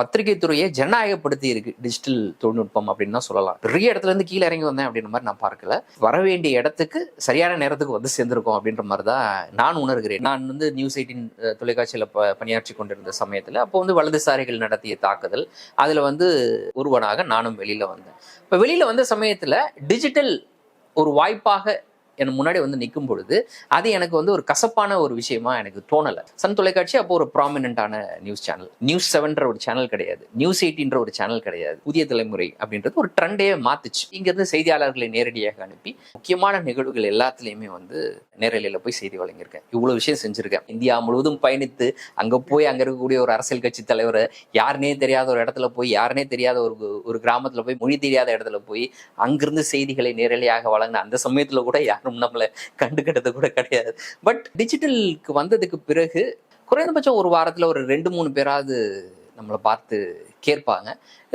பத்திரிகை துறையை ஜனநாயகப்படுத்தி இருக்கு. டிஜிட்டல் தொழில்நுட்பம் அப்படின்னு தான் சொல்லலாம். பெரிய இடத்துல இருந்து கீழே இறங்கி வந்தேன் அப்படின்ற மாதிரி நான் பார்க்கல. வர வேண்டிய இடத்துக்கு சரியான நேரத்துக்கு வந்து சேர்ந்திருக்கோம் அப்படின்ற மாதிரி தான் நான் உணர்கிறேன். நான் வந்து நியூஸ் எயிட்டின் தொலைக்காட்சியில் ப பணியாற்றி கொண்டிருந்த சமயத்தில் அப்போ வந்து வலதுசாரிகள் நடத்திய தாக்குதல் அதில் வந்து ஒருவனாக நானும் வெளியில் வந்தேன். இப்போ வெளியில் வந்த சமயத்தில் டிஜிட்டல் ஒரு வாய்ப்பாக என் முன்னாடி வந்து நிற்கும் பொழுது அது எனக்கு வந்து ஒரு கசப்பான ஒரு விஷயமா எனக்கு தோணலை. சன் தொலைக்காட்சி அப்போ ஒரு ப்ராமினண்டான நியூஸ் சேனல் நியூஸ் செவன்ற ஒரு சேனல் கிடையாது. நியூஸ் எயிட்டின்ற ஒரு சேனல் கிடையாது. புதிய தலைமுறை அப்படின்றது ஒரு ட்ரெண்டே மாத்துச்சு. இங்கிருந்து செய்தியாளர்களை நேரடியாக அனுப்பி முக்கியமான நிகழ்வுகள் எல்லாத்துலேயுமே வந்து நேரலையில் போய் செய்தி வழங்கியிருக்கேன். இவ்வளோ விஷயம் செஞ்சுருக்கேன். இந்தியா முழுவதும் பயணித்து அங்கே போய் அங்கே இருக்கக்கூடிய ஒரு அரசியல் கட்சி தலைவர் யாருனே தெரியாத ஒரு இடத்துல போய் யாருனே தெரியாத ஒரு ஒரு கிராமத்தில் போய் மொழி தெரியாத இடத்துல போய் அங்கிருந்து செய்திகளை நேரலையாக வழங்கின அந்த சமயத்தில் கூட யாரும் நம்மளை கண்டுக்கிட்டது கூட கிடையாது. பட் டிஜிட்டலுக்கு வந்ததுக்கு பிறகு குறைந்தபட்சம் ஒரு வாரத்தில் ஒரு ரெண்டு மூணு பேராவது நம்மளை பார்த்து கேட்பாங்க.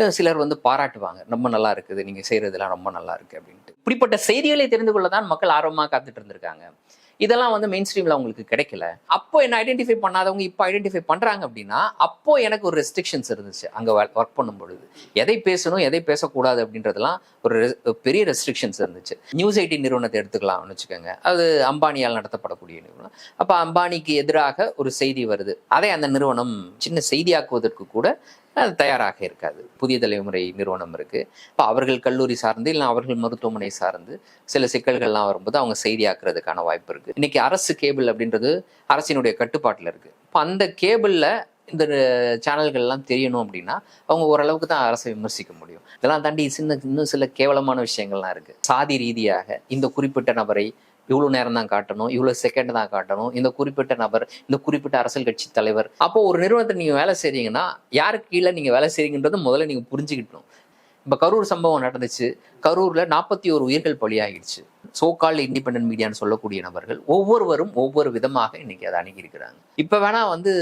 சிலர் வந்து பாராட்டுவாங்க. ரொம்ப நல்லா இருக்குது. நீங்கள் செய்கிறதுலாம் ரொம்ப நல்லா இருக்கு. அப்படின்ட்டு. இப்படிப்பட்ட செய்திகளை தெரிந்து கொள்ள தான் மக்கள் ஆர்வமாக காத்துட்டு இருந்திருக்காங்க. இதெல்லாம் வந்து மெயின் ஸ்ட்ரீமில் அவங்களுக்கு கிடைக்கல. அப்போ என்ன ஐடென்டிஃபை பண்ணாதவங்க இப்போ ஐடென்டிஃபை பண்ணுறாங்க அப்படின்னா அப்போ எனக்கு ஒரு ரெஸ்ட்ரிக்ஷன்ஸ் இருந்துச்சு. அங்கே ஒர்க் பண்ணும் பொழுது. எதை பேசணும் எதை பேசக்கூடாது அப்படின்றதெல்லாம் ஒரு பெரிய ரெஸ்ட்ரிக்ஷன்ஸ் இருந்துச்சு. நியூஸ் எயிட்டி நிறுவனத்தை எடுத்துக்கலாம்னு வச்சுக்கோங்க. அது அம்பானியால் நடத்தப்படக்கூடிய நிறுவனம். அப்போ அம்பானிக்கு எதிராக ஒரு செய்தி வருது. அதை அந்த நிறுவனம் சின்ன செய்தியாக்குவதற்கு கூட அது தயாராக இருக்காது. புதிய தலைமுறை நிறுவனம் இருக்குது இப்போ அவர்கள் கல்லூரி சார்ந்து இல்லை அவர்கள் மருத்துவமனை சார்ந்து சில சிக்கல்கள்லாம் வரும்போது அவங்க செய்தியாக்குறதுக்கான வாய்ப்பு இருக்குது இன்றைக்கி அரசு கேபிள் அப்படின்றது அரசினுடைய கட்டுப்பாட்டில் இருக்குது இப்போ அந்த கேபிளில் இந்த சேனல்கள்லாம் தெரியணும் அப்படின்னா அவங்க ஓரளவுக்கு தான் அரசை விமர்சிக்க முடியும். இதெல்லாம் தாண்டி சின்ன இன்னும் சில கேவலமான விஷயங்கள்லாம் இருக்குது சாதி ரீதியாக இந்த குறிப்பிட்ட நபரை இவ்வளோ நேரம் தான் காட்டணும் இவ்வளோ செகண்ட் தான் காட்டணும். இந்த குறிப்பிட்ட நபர் இந்த குறிப்பிட்ட அரசியல் கட்சி தலைவர். அப்போ ஒரு நிறுவனத்தை நீங்கள் வேலை செய்றீங்கன்னா யாருக்கு கீழே நீங்கள் வேலை செய்றீங்கன்றது முதல்ல நீங்கள் புரிஞ்சுக்கிட்டணும். இப்போ கரூர் சம்பவம் நடந்துச்சு. கரூரில் நாற்பத்தி ஒரு உயிர்கள் பலியாகிடுச்சு. சோக்கால் இண்டிபெண்டன்ட் மீடியான்னு சொல்லக்கூடிய நபர்கள் ஒவ்வொருவரும் ஒவ்வொரு விதமாக இன்னைக்கு அதை அணுகியிருக்கிறாங்க. இப்போ வேணா வந்து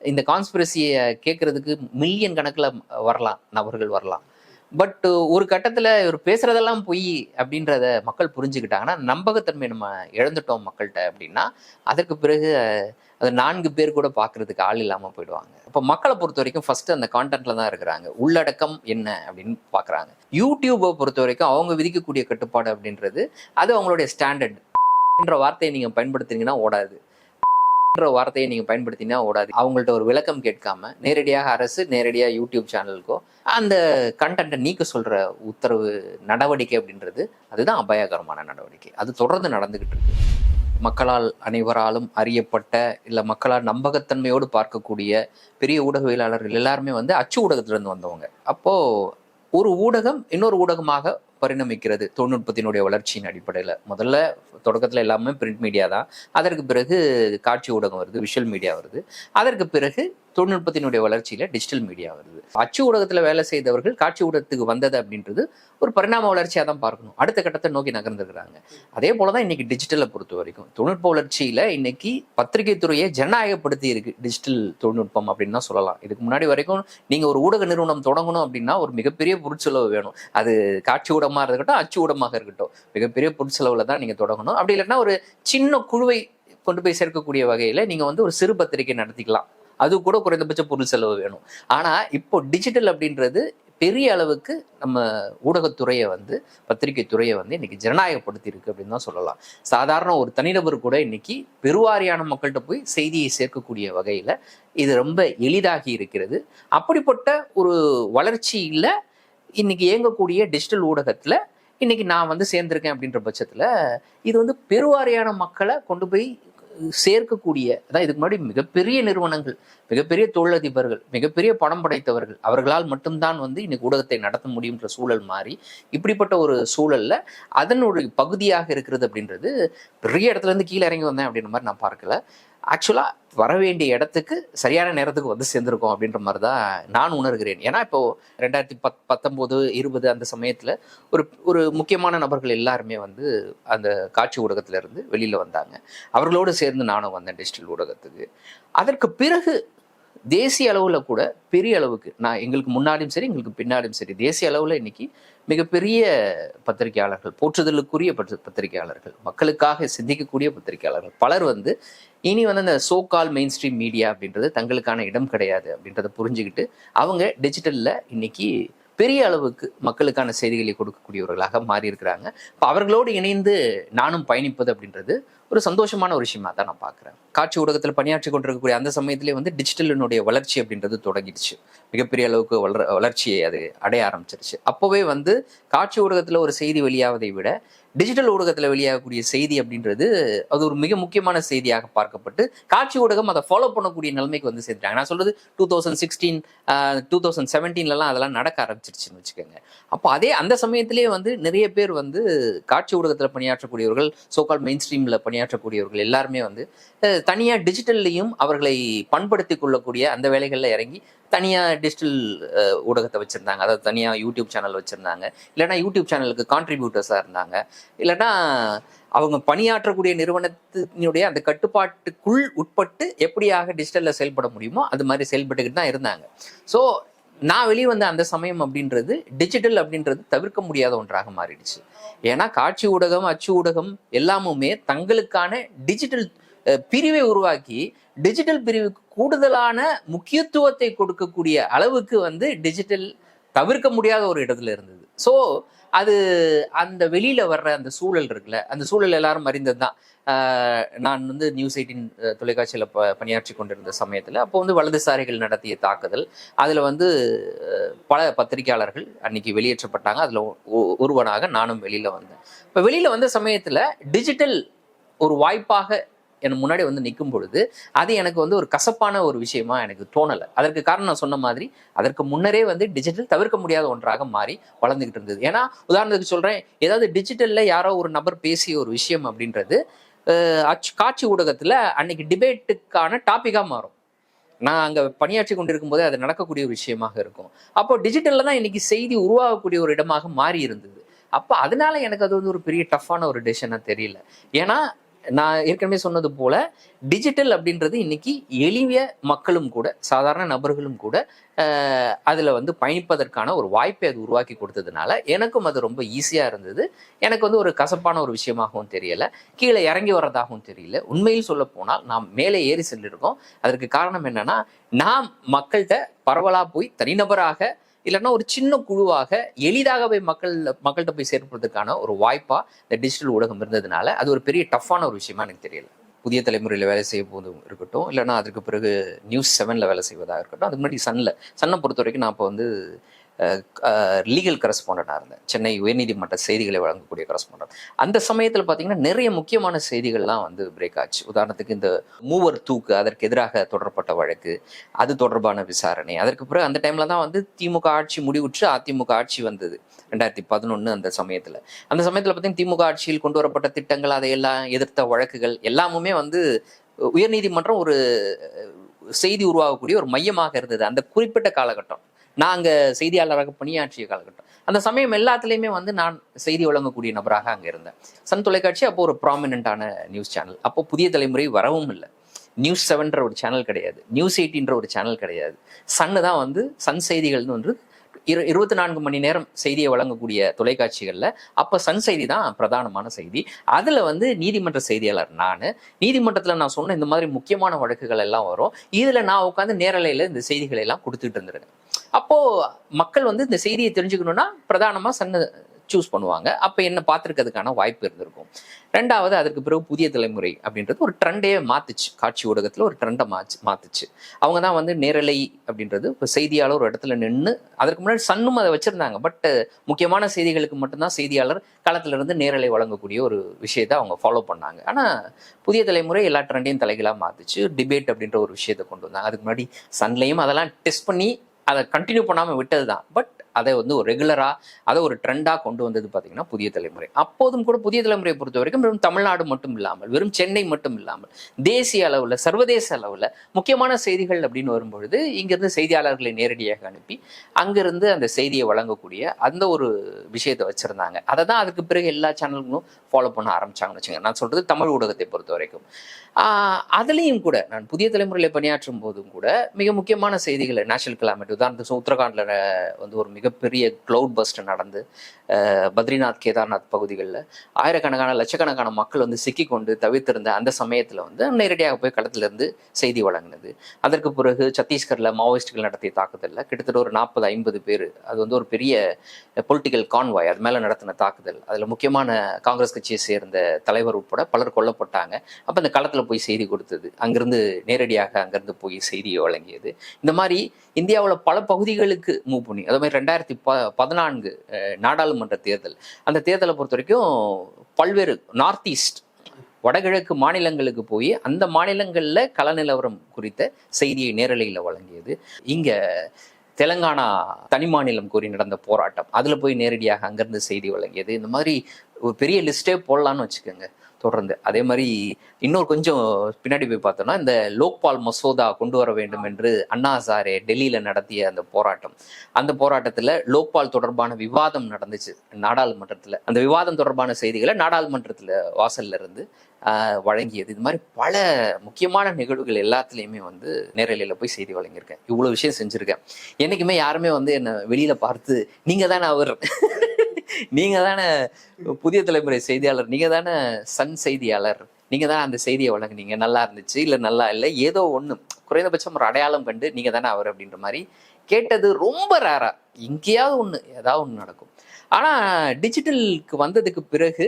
இந்த கான்ஸ்பிரசியை கேட்கறதுக்கு மில்லியன் கணக்கில் வரலாம் நபர்கள் வரலாம். பட் uh, ஒரு கட்டத்தில் இவர் பேசுறதெல்லாம் பொய் அப்படின்றத மக்கள் புரிஞ்சுக்கிட்டாங்கன்னா நம்பகத்தன்மை நம்ம இழந்துட்டோம் மக்கள்கிட்ட அப்படின்னா அதற்கு பிறகு அது நான்கு பேர் கூட பார்க்கறதுக்கு ஆள் இல்லாமல் போயிடுவாங்க. இப்போ மக்களை பொறுத்த வரைக்கும் ஃபஸ்ட்டு அந்த கான்டென்ட்ல தான் இருக்கிறாங்க. உள்ளடக்கம் என்ன அப்படின்னு பார்க்குறாங்க யூடியூப்பை பொறுத்த வரைக்கும் அவங்க விதிக்கக்கூடிய கட்டுப்பாடு அப்படின்றது அது அவங்களுடைய ஸ்டாண்டர்ட் என்ற வார்த்தையை நீங்கள் பயன்படுத்துனீங்கன்னா ஓடாது. அப்படின்ற வார்த்தையை நீங்கள் பயன்படுத்தினா ஓடாது. அவங்கள்ட்ட ஒரு விளக்கம் கேட்காம நேரடியாக அரசு நேரடியாக யூடியூப் சேனலுக்கோ அந்த கண்டென்ட்டை நீக்க சொல்ற உத்தரவு நடவடிக்கை அப்படின்றது அதுதான் அபாயகரமான நடவடிக்கை. அது தொடர்ந்து நடந்துகிட்டு இருக்கு. மக்களால் அனைவராலும் அறியப்பட்ட இல்லை மக்களால் நம்பகத்தன்மையோடு பார்க்கக்கூடிய பெரிய ஊடகவியலாளர்கள் எல்லாருமே வந்து அச்சு ஊடகத்திலிருந்து வந்தவங்க. அப்போ ஒரு ஊடகம் இன்னொரு ஊடகமாக பரிணமிக்கிறது தொழில்நுட்பத்தினுடைய வளர்ச்சியின் அடிப்படையில். முதல்ல தொடக்கத்தில் எல்லாமே பிரிண்ட் மீடியா தான். அதற்கு பிறகு காட்சி ஊடகம் வருது விஷுவல் மீடியா வருது. அதற்கு பிறகு தொழில்நுட்பத்தினுடைய வளர்ச்சியில் டிஜிட்டல் மீடியா வருது. அச்சு ஊடகத்தில் வேலை செய்தவர்கள் காட்சி ஊடகத்துக்கு வந்தது அப்படின்றது ஒரு பரிணாம வளர்ச்சியாக தான் பார்க்கணும். அடுத்த கட்டத்தை நோக்கி நகர்ந்துருக்கிறாங்க. அதே போல தான் இன்னைக்கு டிஜிட்டலை பொறுத்த வரைக்கும். தொழில்நுட்ப வளர்ச்சியில் இன்னைக்கு பத்திரிகை துறையை ஜனநாயகப்படுத்தி இருக்கு. டிஜிட்டல் தொழில்நுட்பம் அப்படின்னு தான் சொல்லலாம். இதுக்கு முன்னாடி வரைக்கும் நீங்க ஒரு ஊடக நிறுவனம் தொடங்கணும் அப்படின்னா ஒரு மிகப்பெரிய பொருட்செலவு வேணும். அது காட்சி ஊடகமாக இருக்கட்டும் அச்சு ஊடகமாக இருக்கட்டும். மிகப்பெரிய பொருட்செலவுல தான் நீங்கள் தொடங்கணும். அப்படி இல்லைன்னா ஒரு சின்ன குழுவை கொண்டு போய் சேர்க்கக்கூடிய வகையில் நீங்கள் வந்து ஒரு சிறு பத்திரிகை நடத்திக்கலாம். அது கூட குறைந்தபட்ச பொருள் செலவு வேணும். ஆனால் இப்போ டிஜிட்டல் அப்படின்றது பெரிய அளவுக்கு நம்ம ஊடகத்துறையை வந்து பத்திரிகை துறையை வந்து இன்னைக்கு ஜனநாயகப்படுத்தி இருக்கு அப்படின்னு தான் சொல்லலாம். சாதாரண ஒரு தனிநபர் கூட இன்னைக்கு பெருவாரியான மக்கள்கிட்ட போய் செய்தியை சேர்க்கக்கூடிய வகையில் இது ரொம்ப எளிதாகி இருக்கிறது. அப்படிப்பட்ட ஒரு வளர்ச்சியில் இன்னைக்கு இயங்கக்கூடிய டிஜிட்டல் ஊடகத்துல இன்னைக்கு நான் வந்து சேர்ந்திருக்கேன் அப்படின்ற பட்சத்துல இது வந்து பெருவாரியான மக்களை கொண்டு போய் சேர்க்கக்கூடிய அதான் இதுக்கு முன்னாடி மிகப்பெரிய நிறுவனங்கள் மிகப்பெரிய தொழிலதிபர்கள் மிகப்பெரிய பணம் படைத்தவர்கள் அவர்களால் மட்டும்தான் வந்து இன்னைக்கு ஊடகத்தை நடத்த முடியுன்ற சூழல் மாறி இப்படிப்பட்ட ஒரு சூழல்ல அதனுடைய பகுதியாக இருக்கிறது அப்படின்றது பெரிய இடத்துல இருந்து கீழே இறங்கி வந்தேன் அப்படின்ற மாதிரி நான் பார்க்கல. ஆக்சுவலா வர வேண்டிய இடத்துக்கு சரியான நேரத்துக்கு வந்து சேர்ந்திருக்கோம் அப்படின்ற மாதிரி தான் நான் உணர்கிறேன். ஏன்னா இப்போ ரெண்டாயிரத்தி பத் பத்தொம்போது இருபது அந்த சமயத்தில் ஒரு ஒரு முக்கியமான நபர்கள் எல்லாருமே வந்து அந்த காட்சி ஊடகத்துல வெளியில் வந்தாங்க. அவர்களோடு சேர்ந்து நானும் வந்தேன் டிஜிட்டல் ஊடகத்துக்கு. அதற்கு பிறகு தேசிய அளவில் கூட பெரிய அளவுக்கு நான் எங்களுக்கு முன்னாடியும் சரி எங்களுக்கு பின்னாடியும் சரி தேசிய அளவில் இன்னைக்கு மிகப்பெரிய பத்திரிகையாளர்கள் போற்றுதலுக்குரிய பத்திரிகையாளர்கள் மக்களுக்காக சிந்திக்கக்கூடிய பத்திரிகையாளர்கள் பலர் வந்து இனி வந்து அந்த சோ கால் மெயின் ஸ்ட்ரீம் மீடியா அப்படின்றது தங்களுக்கான இடம் கிடையாது அப்படின்றத புரிஞ்சுக்கிட்டு அவங்க டிஜிட்டலில் இன்னைக்கு பெரிய அளவுக்கு மக்களுக்கான செய்திகளை கொடுக்கக்கூடியவர்களாக மாறி இருக்கிறாங்க இப்போ அவர்களோடு இணைந்து நானும் பயணிப்பது அப்படின்றது ஒரு சந்தோஷமான ஒரு விஷயமா தான் நான் பார்க்குறேன். காட்சி ஊடகத்தில் பணியாற்றி கொண்டிருக்கக்கூடிய அந்த சமயத்திலே வந்து டிஜிட்டலினுடைய வளர்ச்சி அப்படின்றது தொடங்கிடுச்சு. மிகப்பெரிய அளவுக்கு வளர வளர்ச்சியை அது அடைய ஆரம்பிச்சிருச்சு. அப்போவே வந்து காட்சி ஊடகத்தில் ஒரு செய்தி வெளியாவதை விட டிஜிட்டல் ஊடகத்தில் வெளியாகக்கூடிய செய்தி அப்படின்றது அது ஒரு மிக முக்கியமான செய்தியாக பார்க்கப்பட்டு காட்சி ஊடகம் அதை ஃபாலோ பண்ணக்கூடிய நிலைமைக்கு வந்து சேர்த்துட்டாங்க. நான் சொல்றது two thousand sixteen two thousand செவன்டீன்லலாம் அதெல்லாம் நடக்க ஆரம்பிச்சிருச்சுன்னு வச்சுக்கோங்க. அப்போ அதே அந்த சமயத்திலேயே வந்து நிறைய பேர் வந்து காட்சி ஊடகத்தில் பணியாற்றக்கூடியவர்கள் சோகால் மெயின் ஸ்ட்ரீமில் பணியாற்றக்கூடியவர்கள் எல்லாருமே வந்து தனியாக டிஜிட்டல்லையும் அவர்களை பண்படுத்தி கொள்ளக்கூடிய அந்த வேலைகளில் இறங்கி தனியாக டிஜிட்டல் ஊடகத்தை வச்சுருந்தாங்க. அதாவது தனியாக யூடியூப் சேனல் வச்சுருந்தாங்க. இல்லைன்னா யூடியூப் சேனலுக்கு கான்ட்ரிபியூட்டர்ஸாக இருந்தாங்க. இல்லைன்னா அவங்க பணியாற்றக்கூடிய நிறுவனத்தினுடைய அந்த கட்டுப்பாட்டுக்குள் உட்பட்டு எப்படியாக டிஜிட்டலில் செயல்பட முடியுமோ அது மாதிரி செயல்பட்டுக்கிட்டு தான் இருந்தாங்க. ஸோ நான் வெளியே வந்த அந்த சமயம் அப்படின்றது டிஜிட்டல் அப்படின்றது தவிர்க்க முடியாத ஒன்றாக மாறிடுச்சு. ஏன்னா காட்சி ஊடகம் அச்சு ஊடகம் எல்லாமுமே தங்களுக்கான டிஜிட்டல் பிரிவை உருவாக்கி டிஜிட்டல் பிரிவுக்கு கூடுதலான முக்கியத்துவத்தை கொடுக்கக்கூடிய அளவுக்கு வந்து டிஜிட்டல் தவிர்க்க முடியாத ஒரு இடத்துல இருந்தது. ஸோ அது அந்த வெளியில வர்ற அந்த சூழல் இருக்குல்ல அந்த சூழல் எல்லாரும் அறிந்தது தான் நான் வந்து நியூஸ் எயிட்டின் தொலைக்காட்சியில் ப பணியாற்றி கொண்டிருந்த சமயத்தில் அப்போ வந்து வலதுசாரிகள் நடத்திய தாக்குதல் அதில் வந்து பல பத்திரிகையாளர்கள் அன்னைக்கு வெளியேற்றப்பட்டாங்க. அதில் ஒருவனாக நானும் வெளியில் வந்தேன். இப்போ வெளியில் வந்த சமயத்தில் டிஜிட்டல் ஒரு வாய்ப்பாக எனக்கு முன்னாடி வந்து நிற்கும் பொழுது அது எனக்கு வந்து ஒரு கசப்பான ஒரு விஷயமா எனக்கு தோணலை. அதற்கு காரணம் நான் சொன்ன மாதிரி அதற்கு முன்னரே வந்து டிஜிட்டல் தவிர்க்க முடியாத ஒன்றாக மாறி வளர்ந்துக்கிட்டு இருந்தது. ஏன்னா உதாரணத்துக்கு சொல்கிறேன் ஏதாவது டிஜிட்டலில் யாரோ ஒரு நபர் பேசிய ஒரு விஷயம் அப்படின்றது அச்சு- காட்சி ஊடகத்தில் அன்னைக்கு டிபேட்டுக்கான டாப்பிக்காக மாறும். நான் அங்கே பணியாற்றி கொண்டிருக்கும் போதே அது நடக்கக்கூடிய ஒரு விஷயமாக இருக்கும். அப்போ டிஜிட்டலில் தான் இன்னைக்கு செய்தி உருவாகக்கூடிய ஒரு இடமாக மாறி இருந்தது. அப்போ அதனால எனக்கு அது வந்து ஒரு பெரிய டஃப்பான ஒரு டெசிஷனாக தெரியல. ஏன்னா நான் ஏற்கனவே சொன்னது போல டிஜிட்டல் அப்படின்றது இன்னைக்கு எளிய மக்களும் கூட சாதாரண நபர்களும் கூட அதில் வந்து பயணிப்பதற்கான ஒரு வாய்ப்பை அது உருவாக்கி கொடுத்ததுனால எனக்கும் அது ரொம்ப ஈஸியாக இருந்தது. எனக்கு வந்து ஒரு கசப்பான ஒரு விஷயமாகவும் தெரியலை. கீழே இறங்கி வர்றதாகவும் தெரியல. உண்மையில் சொல்ல போனால் நாம் மேலே ஏறி சென்றிருக்கோம் அதற்கு காரணம் என்னன்னா நாம் மக்கள்கிட்ட பரவலாக போய் தனிநபராக இல்லைன்னா ஒரு சின்ன குழுவாக எளிதாக போய் மக்கள் மக்கள்கிட்ட போய் சேர்ப்பதற்கான ஒரு வாய்ப்பா இந்த டிஜிட்டல் ஊடகம் இருந்ததுனால அது ஒரு பெரிய டஃப்பான ஒரு விஷயமா எனக்கு தெரியல. புதிய தலைமுறையில் வேலை செய்ய போதும் இருக்கட்டும் இல்லைன்னா அதுக்கு பிறகு நியூஸ் செவனில் வேலை செய்வதாக இருக்கட்டும் அதுக்கு முன்னாடி சன்னில் சன்னை பொறுத்த வரைக்கும் நான் இப்போ வந்து லீகல் கரஸ்பாண்டாக இருந்தேன். சென்னை உயர்நீதிமன்ற செய்திகளை வழங்கக்கூடிய கரஸ்பாண்டன்ட் அந்த சமயத்தில் பார்த்தீங்கன்னா நிறைய முக்கியமான செய்திகள்லாம் வந்து பிரேக் ஆச்சு. உதாரணத்துக்கு இந்த மூவர் தூக்கு அதற்கு எதிராக தொடரப்பட்ட வழக்கு அது தொடர்பான விசாரணை. அதற்கு பிறகு அந்த டைம்ல தான் வந்து திமுக ஆட்சி முடிவுற்று அதிமுக ஆட்சி வந்தது. ரெண்டாயிரத்தி பதினொன்று அந்த சமயத்தில். அந்த சமயத்தில் பார்த்தீங்கன்னா திமுக ஆட்சியில் கொண்டு வரப்பட்ட திட்டங்கள் அதையெல்லாம் எதிர்த்த வழக்குகள் எல்லாமுமே வந்து உயர்நீதிமன்றம் ஒரு செய்தி உருவாகக்கூடிய ஒரு மையமாக இருந்தது. அந்த குறிப்பிட்ட காலகட்டம். நான் அங்கே செய்தியாளராக பணியாற்றிய காலகட்டம். அந்த சமயம் எல்லாத்துலேயுமே வந்து நான் செய்தி வழங்கக்கூடிய நபராக அங்கே இருந்தேன். சன் தொலைக்காட்சி அப்போ ஒரு ப்ராமினென்ட்டான நியூஸ் சேனல் அப்போ புதிய தலைமுறை வரவும் இல்லை. நியூஸ் செவன்ற ஒரு சேனல் கிடையாது. நியூஸ் எயிட்டின்ற ஒரு சேனல் கிடையாது. சன்னு தான் வந்து சன் செய்திகள்னு வந்து இரு இருபத்தி நான்கு மணி நேரம் செய்தியை வழங்கக்கூடிய தொலைக்காட்சிகளில் அப்போ சன் செய்தி தான் பிரதானமான செய்தி. அதில் வந்து நீதிமன்ற செய்தியாளர் நான். நீதிமன்றத்தில் நான் சொன்ன இந்த மாதிரி முக்கியமான வழக்குகள் எல்லாம் வரும். இதில் நான் உட்காந்து நேரலையில் இந்த செய்திகளை எல்லாம் கொடுத்துட்டு இருந்திருக்கேன். அப்போது மக்கள் வந்து இந்த செய்தியை தெரிஞ்சுக்கணும்னா பிரதானமாக சன்னு சூஸ் பண்ணுவாங்க. அப்போ என்ன பார்த்துருக்கிறதுக்கான வாய்ப்பு இருந்திருக்கும். ரெண்டாவது அதற்கு பிறகு புதிய தலைமுறை அப்படின்றது ஒரு ட்ரெண்டே மாத்துச்சு. காட்சி ஊடகத்தில் ஒரு ட்ரெண்டை மாச்சு மாத்துச்சு. அவங்க தான் வந்து நேரலை அப்படின்றது இப்போ செய்தியாளர் ஒரு இடத்துல நின்று அதற்கு முன்னாடி சன்னும் அதை வச்சுருந்தாங்க. பட் முக்கியமான செய்திகளுக்கு மட்டும்தான் செய்தியாளர் களத்துல இருந்து நேரலை வழங்கக்கூடிய ஒரு விஷயத்தை அவங்க ஃபாலோ பண்ணாங்க. ஆனால் புதிய தலைமுறை எல்லா ட்ரெண்டையும் தலைகளாக மாத்துச்சு. டிபேட் அப்படின்ற ஒரு விஷயத்தை கொண்டு வந்தாங்க. அதுக்கு முன்னாடி சன்லையும் அதெல்லாம் டெஸ்ட் பண்ணி அதை கண்டினியூ பண்ணாமல் விட்டது தான் பட் அதை வந்து ஒரு ரெகுலராக அதை ஒரு ட்ரெண்டா கொண்டு வந்தது பாத்தீங்கன்னா புதிய தலைமுறை. அப்போதும் கூட புதிய தலைமுறையை பொறுத்த வரைக்கும் வெறும் தமிழ்நாடு மட்டும் இல்லாமல் வெறும் சென்னை மட்டும் இல்லாமல் தேசிய அளவுல சர்வதேச அளவுல முக்கியமான செய்திகள் அப்படின்னு வரும்பொழுது இங்கிருந்து செய்தியாளர்களை நேரடியாக அனுப்பி அங்கிருந்து அந்த செய்தியை வழங்கக்கூடிய அந்த ஒரு விஷயத்தை வச்சிருந்தாங்க. அதை தான் அதுக்கு பிறகு எல்லா சேனல்களும் ஃபாலோ பண்ண ஆரம்பிச்சாங்கன்னு வச்சுங்க நான் சொல்றது தமிழ் ஊடகத்தை பொறுத்த வரைக்கும். அதுலேயும் அதுலயும் கூட நான் புதிய தலைமுறையில பணியாற்றும் போதும் கூட மிக முக்கியமான செய்திகளை நேஷனல் கிளைமேட் உதாரணத்துக்கு உத்தரகாண்டில் வந்து ஒரு மிக மிகப்பெரிய க்ளவுட் பஸ்ட் நடந்து பத்ரிநாத் கேதார்நாத் பகுதிகளில் ஆயிரக்கணக்கான லட்சக்கணக்கான மக்கள் வந்து சிக்கிக்கொண்டு தவிர்த்திருந்த அந்த சமயத்தில் வந்து நேரடியாக போய் களத்திலிருந்து செய்தி வழங்கினது. அதற்கு பிறகு சத்தீஸ்கரில் மாவோயிஸ்டுகள் நடத்திய தாக்குதலில் கிட்டத்தட்ட ஒரு நாற்பது ஐம்பது பேர் அது வந்து ஒரு பெரிய பொலிட்டிக்கல் கான்வாய் அது மேலே நடத்தின தாக்குதல். அதில் முக்கியமான காங்கிரஸ் கட்சியை சேர்ந்த தலைவர் உட்பட பலர் கொல்லப்பட்டாங்க. அப்போ அந்த களத்தில் போய் செய்தி கொடுத்தது. அங்கிருந்து நேரடியாக அங்கிருந்து போய் செய்தியை வழங்கியது. இந்த மாதிரி இந்தியாவில் பல பகுதிகளுக்கு மூவ் பண்ணி அதே மாதிரி ரெண்டாயிரத்தி ப பதினான்கு அஹ், நாடாளுமன்ற தேர்தல். அந்த தேர்தலை பொறுத்த வரைக்கும் பல்வேறு நார்த் ஈஸ்ட் வடகிழக்கு மாநிலங்களுக்கு போய் அந்த மாநிலங்களில் கள நிலவரம் குறித்த செய்தியை நேரலையில் வழங்கியது. இங்க தெலங்கானா தனி மாநிலம் கூறி நடந்த போராட்டம் அதுல போய் நேரடியாக அங்கேருந்து செய்தி வழங்கியது. இந்த மாதிரி ஒரு பெரிய லிஸ்டே போடலான்னு வச்சுக்கோங்க. தொடர்ந்து. அதே மாதிரி இன்னொரு கொஞ்சம் பின்னாடி போய் பார்த்தோம்னா இந்த லோக்பால் மசோதா கொண்டு வர வேண்டும் என்று அண்ணா சாரே டெல்லியில் நடத்திய அந்த போராட்டம். அந்த போராட்டத்தில் லோக்பால் தொடர்பான விவாதம் நடந்துச்சு நாடாளுமன்றத்தில். அந்த விவாதம் தொடர்பான செய்திகளை நாடாளுமன்றத்தில் வாசல்ல இருந்து வழங்கியது. இது மாதிரி பல முக்கியமான நிகழ்வுகள் எல்லாத்துலேயுமே வந்து நேரலையில் போய் செய்தி வழங்கியிருக்கேன். இவ்வளோ விஷயம் செஞ்சுருக்கேன். என்றைக்குமே யாருமே வந்து என்னை வெளியில் பார்த்து நீங்கள் தானே அவர்? நீங்க தானே புதிய தலைமுறை செய்தியாளர் நீங்க தானே சன் செய்தியாளர். நீங்க தான் அந்த செய்தியை வழங்குனீங்க. நல்லா இருந்துச்சு இல்ல நல்லா இல்லை ஏதோ ஒண்ணு. குறைந்தபட்சம் ஒரு அடையாளம் கண்டு நீங்க தானே அவர் அப்படின்ற மாதிரி கேட்டது ரொம்ப ரேரா எங்கேயாவது ஒண்ணு ஏதாவது ஒண்ணு நடக்கும். ஆனா டிஜிட்டலுக்கு வந்ததுக்கு பிறகு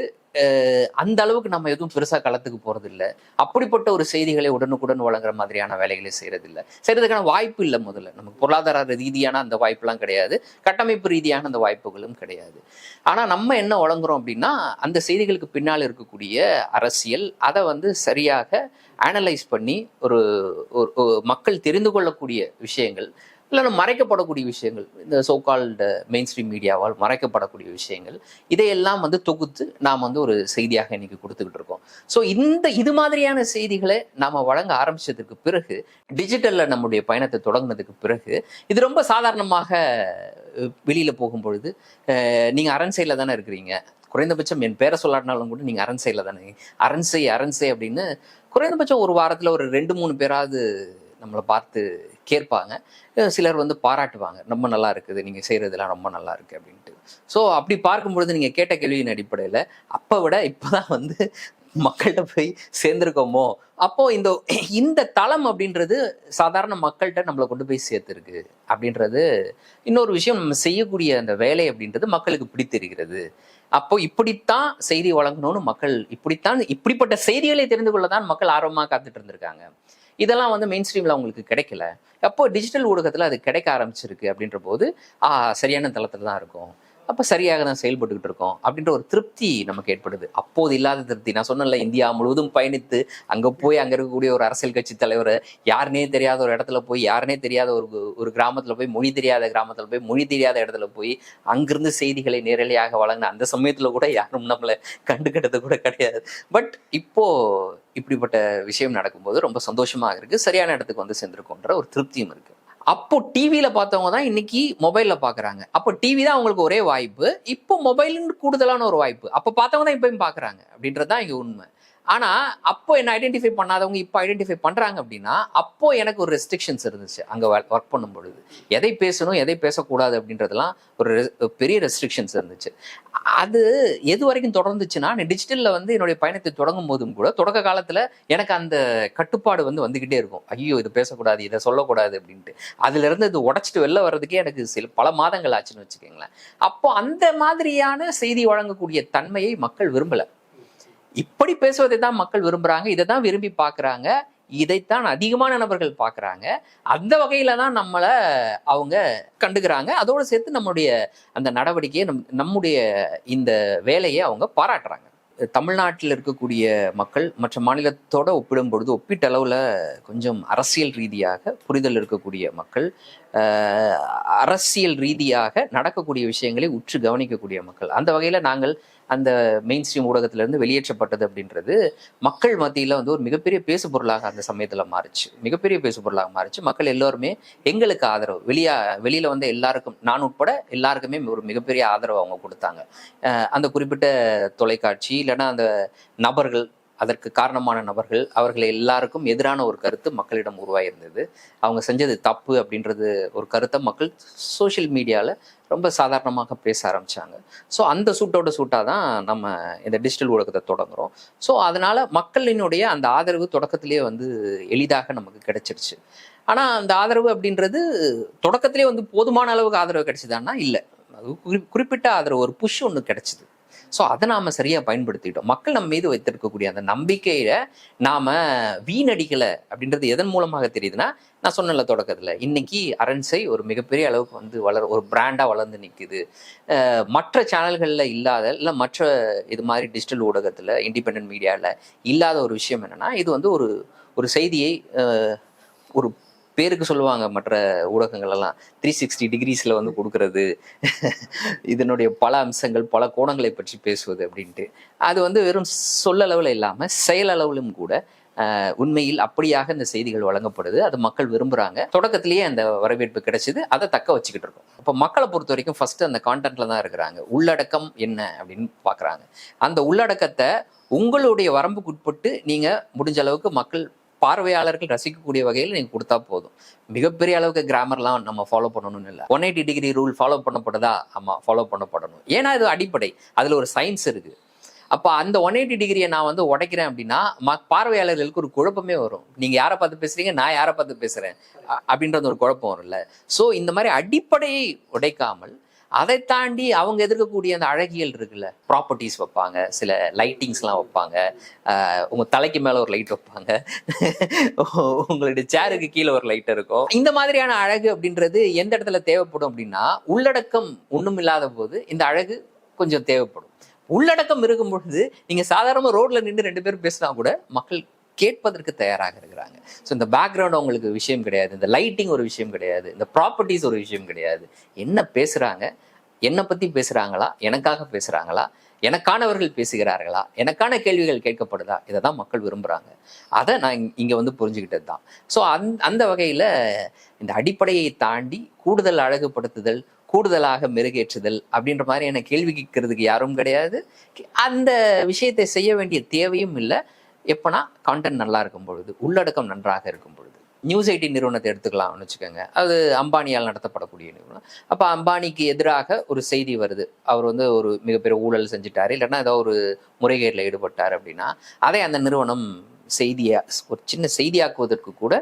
அந்த அளவுக்கு நம்ம எதுவும் பெருசா களத்துக்கு போகிறது இல்லை அப்படிப்பட்ட ஒரு செய்திகளை உடனுக்குடன் வழங்குற மாதிரியான வேலைகளை செய்கிறது இல்லை செய்கிறதுக்கான வாய்ப்பு இல்லை முதல்ல. நமக்கு பொருளாதார ரீதியான அந்த வாய்ப்புலாம் கிடையாது. கட்டமைப்பு ரீதியான அந்த வாய்ப்புகளும் கிடையாது. ஆனா நம்ம என்ன வழங்குறோம் அப்படின்னா அந்த செய்திகளுக்கு பின்னால் இருக்கக்கூடிய அரசியல் அதை வந்து சரியாக அனலைஸ் பண்ணி ஒரு- ஒரு மக்கள் தெரிந்து கொள்ளக்கூடிய விஷயங்கள் இல்லைன்னா மறைக்கப்படக்கூடிய விஷயங்கள் இந்த சோகால்டு மெயின் ஸ்ட்ரீம் மீடியாவால் மறைக்கப்படக்கூடிய விஷயங்கள் இதையெல்லாம் வந்து தொகுத்து நாம் வந்து ஒரு செய்தியாக இன்னைக்கு கொடுத்துக்கிட்டு இருக்கோம். ஸோ இந்த இது மாதிரியான செய்திகளை நாம் வழங்க ஆரம்பிச்சதுக்கு பிறகு டிஜிட்டலில் நம்முடைய பயணத்தை தொடங்கினதுக்கு பிறகு இது ரொம்ப சாதாரணமாக வெளியில் போகும்பொழுது நீங்கள் அரண் சைடில் தானே இருக்கிறீங்க. குறைந்தபட்சம் என் பேரை சொல்லாட்டினாலும் கூட நீங்கள் அரண் சைடில் தானே. அரண்சை அரண்சை அப்படின்னு குறைந்தபட்சம் ஒரு வாரத்தில் ஒரு ரெண்டு மூணு பேராவது நம்மளை பார்த்து கேட்பாங்க. சிலர் வந்து பாராட்டுவாங்க. ரொம்ப நல்லா இருக்குது. நீங்கள் செய்கிறதுலாம் ரொம்ப நல்லா இருக்கு. அப்படின்ட்டு. ஸோ அப்படி பார்க்கும் பொழுது நீங்கள் கேட்ட கேள்வியின் அடிப்படையில் அப்போ விட இப்போதான் வந்து மக்கள்கிட்ட போய் சேர்ந்துருக்கோமோ? அப்போ இந்த இந்த தளம் அப்படின்றது சாதாரண மக்கள்கிட்ட நம்மளை கொண்டு போய் சேர்த்துருக்கு. அப்படின்றது இன்னொரு விஷயம் நம்ம செய்யக்கூடிய அந்த வேலை அப்படின்றது மக்களுக்கு பிடித்திருக்கிறது. அப்போ இப்படித்தான் செய்தி வழங்கணும்னு மக்கள் இப்படித்தான் இப்படிப்பட்ட செய்திகளை தெரிந்து கொள்ள தான் மக்கள் ஆர்வமாக காத்துட்டு இருந்திருக்காங்க. இதெல்லாம் வந்து மெயின் ஸ்ட்ரீமில் அவங்களுக்கு கிடைக்கல. அப்போ டிஜிட்டல் ஊடகத்தில் அது கிடைக்க ஆரம்பிச்சிருக்கு அப்படின்ற போது சரியான தளத்தில் தான் இருக்கும். அப்போ சரியாக தான் செயல்பட்டுக்கிட்டு இருக்கோம் அப்படின்ற ஒரு திருப்தி நமக்கு ஏற்படுது. அப்போது இல்லாத திருப்தி. நான் சொன்னேன்ல இந்தியா முழுவதும் பயணித்து அங்கே போய் அங்கே இருக்கக்கூடிய ஒரு அரசியல் கட்சி தலைவர் யாருனே தெரியாத ஒரு இடத்துல போய் யாருனே தெரியாத ஒரு ஒரு கிராமத்தில் போய் மொழி தெரியாத கிராமத்தில் போய் மொழி தெரியாத இடத்துல போய் அங்கிருந்து செய்திகளை நேரலையாக வழங்கின அந்த சமயத்தில் கூட யாரும் நம்மளை கண்டுக்கிட்டது கூட கிடையாது. பட் இப்போது இப்படிப்பட்ட விஷயம் நடக்கும்போது ரொம்ப சந்தோஷமாக இருக்குது சரியான இடத்துக்கு வந்து சேர்ந்துருக்கோன்ற ஒரு திருப்தியும் இருக்குது அப்போ டிவியில பார்த்தவங்க தான் இன்னைக்கு மொபைல்ல பாக்குறாங்க அப்போ டிவி தான் அவங்களுக்கு ஒரே வாய்ப்பு. இப்போ மொபைலுன்னு கூடுதலான ஒரு வாய்ப்பு. அப்போ பார்த்தவங்க தான் இப்பயும் பாக்குறாங்க அப்படின்றது தான் இங்க உண்மை. ஆனா அப்போ என்ன ஐடென்டிஃபை பண்ணாதவங்க இப்போ ஐடென்டிஃபை பண்றாங்க அப்படின்னா அப்போ எனக்கு ஒரு ரெஸ்ட்ரிக்ஷன்ஸ் இருந்துச்சு அங்க ஒர்க் பண்ணும் பொழுது. எதை பேசணும் எதை பேசக்கூடாது அப்படின்றதெல்லாம் ஒரு பெரிய ரெஸ்ட்ரிக்ஷன்ஸ் இருந்துச்சு. அது எது வரைக்கும் தொடர்ந்துச்சுன்னா நான் டிஜிட்டல்ல வந்து என்னுடைய பயணத்தை தொடங்கும் போதும் கூட தொடக்க காலத்துல எனக்கு அந்த கட்டுப்பாடு வந்து வந்துகிட்டே இருக்கும். ஐயோ இது பேசக்கூடாது இதை சொல்லக்கூடாது அப்படின்ட்டு. அதுல இருந்து இது உடச்சிட்டு வெளில வர்றதுக்கே எனக்கு சில பல மாதங்கள் ஆச்சுன்னு வச்சுக்கோங்களேன். அப்போ அந்த மாதிரியான செய்தி வழங்கக்கூடிய தன்மையை மக்கள் விரும்பலை. இப்படி பேசுவதை தான் மக்கள் விரும்புகிறாங்க இதை தான் விரும்பி பார்க்குறாங்க இதைத்தான் அதிகமான நபர்கள் பார்க்குறாங்க. அந்த வகையில் தான் நம்மளை அவங்க கண்டுக்கிறாங்க. அதோடு சேர்த்து நம்முடைய அந்த நடவடிக்கையை நம் நம்முடைய இந்த வேலையை அவங்க பாராட்டுறாங்க. தமிழ்நாட்டில் இருக்கக்கூடிய மக்கள் மற்ற மாநிலத்தோட ஒப்பிடும் பொழுது ஒப்பீட்டளவில் கொஞ்சம் அரசியல் ரீதியாக புரிதல் இருக்கக்கூடிய மக்கள் அரசியல் ரீதியாக நடக்கக்கூடிய விஷயங்களை உற்று கவனிக்கக்கூடிய மக்கள். அந்த வகையில் நாங்கள் அந்த மெயின் ஸ்ட்ரீம் ஊடகத்திலிருந்து வெளியேற்றப்பட்டது அப்படின்றது மக்கள் மத்தியில வந்து ஒரு மிகப்பெரிய பேசு பொருளாக அந்த சமயத்துல மாறுச்சு. மிகப்பெரிய பேசு பொருளாக மாறிச்சு. மக்கள் எல்லோருமே எங்களுக்கு ஆதரவு. வெளியா வெளியில வந்து எல்லாருக்கும் நான் உட்பட எல்லாருக்குமே ஒரு மிகப்பெரிய ஆதரவு அவங்க கொடுத்தாங்க. அந்த குறிப்பிட்ட தொலைக்காட்சி இல்லைன்னா அந்த நபர்கள் அதற்கு காரணமான நபர்கள் அவர்கள் எல்லாருக்கும் எதிரான ஒரு கருத்து மக்களிடம் உருவாயிருந்தது. அவங்க செஞ்சது தப்பு அப்படின்றது ஒரு கருத்தை மக்கள் சோஷியல் மீடியாவில் ரொம்ப சாதாரணமாக பேச ஆரம்பிச்சாங்க. ஸோ அந்த சூட்டோட சூட்டாக தான் நம்ம இந்த டிஜிட்டல் ஊடகத்தை தொடங்குறோம். ஸோ அதனால் மக்களினுடைய அந்த ஆதரவு தொடக்கத்திலேயே வந்து எளிதாக நமக்கு கிடைச்சிருச்சு. ஆனால் அந்த ஆதரவு அப்படின்றது தொடக்கத்திலே வந்து போதுமான அளவுக்கு ஆதரவு கிடைச்சிதான்னா இல்லை. அது குறி- குறிப்பிட்ட ஆதரவு ஒரு புஷ் ஒன்று கிடைச்சிது. ஸோ அதை நாம் சரியாக பயன்படுத்திட்டோம். மக்கள் நம்ம மீது வைத்திருக்கக்கூடிய அந்த நம்பிக்கையில நாம வீணடிக்கலை அப்படின்றது எதன் மூலமாக தெரியுதுன்னா நான் சொன்னல தொடக்கத்தில். இன்னைக்கு அரண்சை ஒரு மிகப்பெரிய அளவுக்கு வந்து வளர் ஒரு பிராண்டாக வளர்ந்து நிற்குது மற்ற சேனல்களில் இல்லாத இல்லை மற்ற இது மாதிரி டிஜிட்டல் ஊடகத்தில் இண்டிபெண்ட் மீடியாவில் இல்லாத ஒரு விஷயம் என்னென்னா இது வந்து ஒரு ஒரு செய்தியை ஒரு பேருக்கு சொல்லுவாங்க மற்ற ஊடகங்கள் எல்லாம் த்ரீ சிக்ஸ்டி டிகிரிஸில் வந்து கொடுக்கறது. இதனுடைய பல அம்சங்கள் பல கோணங்களை பற்றி பேசுவது அப்படின்ட்டு. அது வந்து வெறும் சொல்லளவில் இல்லாமல் செயலளவிலும் கூட உண்மையில் அப்படியாக இந்த செய்திகள் வழங்கப்படுது. அது மக்கள் விரும்புகிறாங்க தொடக்கத்திலேயே அந்த வரவேற்பு கிடைச்சிது. அதை தக்க வச்சுக்கிட்டு இருக்கோம். இப்போ மக்களை பொறுத்த வரைக்கும் ஃபர்ஸ்ட் அந்த கான்டென்ட்ல தான் இருக்கிறாங்க. உள்ளடக்கம் என்ன அப்படின்னு பார்க்குறாங்க. அந்த உள்ளடக்கத்தை உங்களுடைய வரம்புக்குட்பட்டு நீங்கள் முடிஞ்ச அளவுக்கு மக்கள் பார்வையாளர்கள் ரசிக்கக்கூடிய வகையில் நீங்கள் கொடுத்தா போதும். மிகப்பெரிய அளவுக்கு கிராமர்லாம் நம்ம ஃபாலோ பண்ணணும்னு இல்லை. One eighty degree rule follow பண்ணப்படுதா ஆமாம் ஃபாலோ பண்ணப்படணும். ஏன்னா இது அடிப்படை. அதில் ஒரு சயின்ஸ் இருக்கு. அப்போ அந்த ஒன் எயிட்டி டிகிரியை நான் வந்து உடைக்கிறேன் அப்படின்னா ம பார்வையாளர்களுக்கு ஒரு குழப்பமே வரும். நீங்கள் யாரை பார்த்து பேசுறீங்க? நான் யாரை பார்த்து பேசுகிறேன் அப்படின்றது ஒரு குழப்பம் வரும்ல. ஸோ இந்த மாதிரி அடிப்படையை உடைக்காமல் அதை தாண்டி அவங்க எதிர்க்கக்கூடிய அந்த அழகியல் இருக்குல்ல ப்ராப்பர்ட்டிஸ் வைப்பாங்க சில லைட்டிங்ஸ்லாம் வைப்பாங்க உங்க தலைக்கு மேல ஒரு லைட் வைப்பாங்க உங்களுடைய சேருக்கு கீழே ஒரு லைட் இருக்கும். இந்த மாதிரியான அழகு அப்படின்றது எந்த இடத்துல தேவைப்படும் அப்படின்னா உள்ளடக்கம் ஒண்ணும் இல்லாத போது இந்த அழகு கொஞ்சம் தேவைப்படும். உள்ளடக்கம் இருக்கும் பொழுது நீங்க சாதாரணமாக ரோட்ல நின்று ரெண்டு பேரும் பேசினா கூட மக்கள் கேட்பதற்கு தயாராக இருக்கிறாங்க. ஸோ இந்த பேக்ரவுண்ட் அவங்களுக்கு விஷயம் கிடையாது. இந்த லைட்டிங் ஒரு விஷயம் கிடையாது. இந்த ப்ராப்பர்ட்டிஸ் ஒரு விஷயம் கிடையாது. என்ன பேசுகிறாங்க என்னை பற்றி பேசுகிறாங்களா எனக்காக பேசுகிறாங்களா எனக்கானவர்கள் பேசுகிறார்களா? எனக்கான கேள்விகள் கேட்கப்படுதா? இதை தான் மக்கள் விரும்புகிறாங்க அதை நான் இங்க- வந்து புரிஞ்சுக்கிட்டது தான். ஸோ அந் அந்த வகையில் இந்த அடிப்படையை தாண்டி கூடுதல் அழகுபடுத்துதல் கூடுதலாக மெருகேற்றுதல் அப்படின்ற மாதிரியான கேள்வி கேட்கறதுக்கு யாரும் கிடையாது. அந்த விஷயத்தை செய்ய வேண்டிய தேவையும் இல்லை. எப்போனா கான்டென்ட் நல்லா இருக்கும் பொழுது உள்ளடக்கம் நன்றாக இருக்கும் பொழுது. நியூஸ் ஐடி நிறுவனத்தை எடுத்துக்கலாம்னு வச்சுக்கோங்க. அது அம்பானியால் நடத்தப்படக்கூடிய நிறுவனம். அப்போ அம்பானிக்கு எதிராக ஒரு செய்தி வருது. அவர் வந்து ஒரு மிகப்பெரிய ஊழல் செஞ்சிட்டார். இல்லைன்னா ஏதோ ஒரு முறைகேடில் ஈடுபட்டார் அப்படின்னா அதை அந்த நிறுவனம் செய்தியா ஒரு சின்ன செய்தியாக்குவதற்கு கூட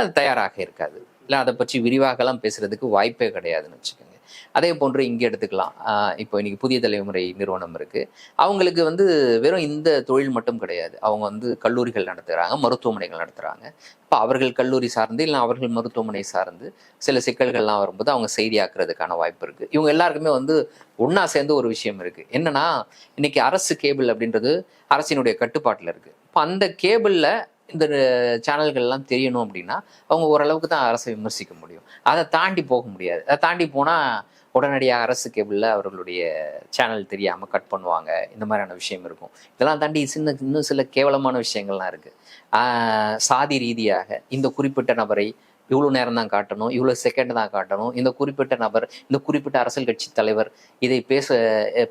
அது தயாராக இருக்காது. இல்லை அதை பற்றி விரிவாகலாம் பேசுறதுக்கு வாய்ப்பே கிடையாதுன்னு வச்சுக்கோங்க. அதே போன்று இங்கே எடுத்துக்கலாம். இப்போ இன்னைக்கு புதிய தலைமுறை நிறுவனம் இருக்குது அவங்களுக்கு வந்து வெறும் இந்த தொழில் மட்டும் கிடையாது. அவங்க வந்து கல்லூரிகள் நடத்துகிறாங்க மருத்துவமனைகள் நடத்துகிறாங்க இப்போ அவர்கள் கல்லூரி சார்ந்து இல்லை அவர்கள் மருத்துவமனை சார்ந்து சில சிக்கல்கள்லாம் வரும்போது அவங்க செய்தியாக்குறதுக்கான வாய்ப்பு இருக்குது இவங்க எல்லாருக்குமே வந்து ஒன்றா சேர்ந்து ஒரு விஷயம் இருக்குது என்னன்னா இன்னைக்கு அரசு கேபிள் அப்படின்றது அரசினுடைய கட்டுப்பாட்டில் இருக்குது இப்போ அந்த கேபிளில் இந்த சேனல்கள்லாம் தெரியணும் அப்படின்னா அவங்க ஓரளவுக்கு தான் அரசை விமர்சிக்க முடியும். அதை தாண்டி போக முடியாது. அதை தாண்டி போனால் உடனடியாக அரசு உள்ள அவர்களுடைய சேனல் தெரியாமல் கட் பண்ணுவாங்க. இந்த மாதிரியான விஷயம் இருக்கும். இதெல்லாம் தாண்டி சின்ன இன்னும் சில கேவலமான விஷயங்கள்லாம் இருக்குது சாதி ரீதியாக இந்த குறிப்பிட்ட நபரை இவ்வளோ நேரம் தான் காட்டணும் இவ்வளோ செகண்ட் தான் காட்டணும் இந்த குறிப்பிட்ட நபர் இந்த குறிப்பிட்ட அரசியல் கட்சி தலைவர் இதை பேச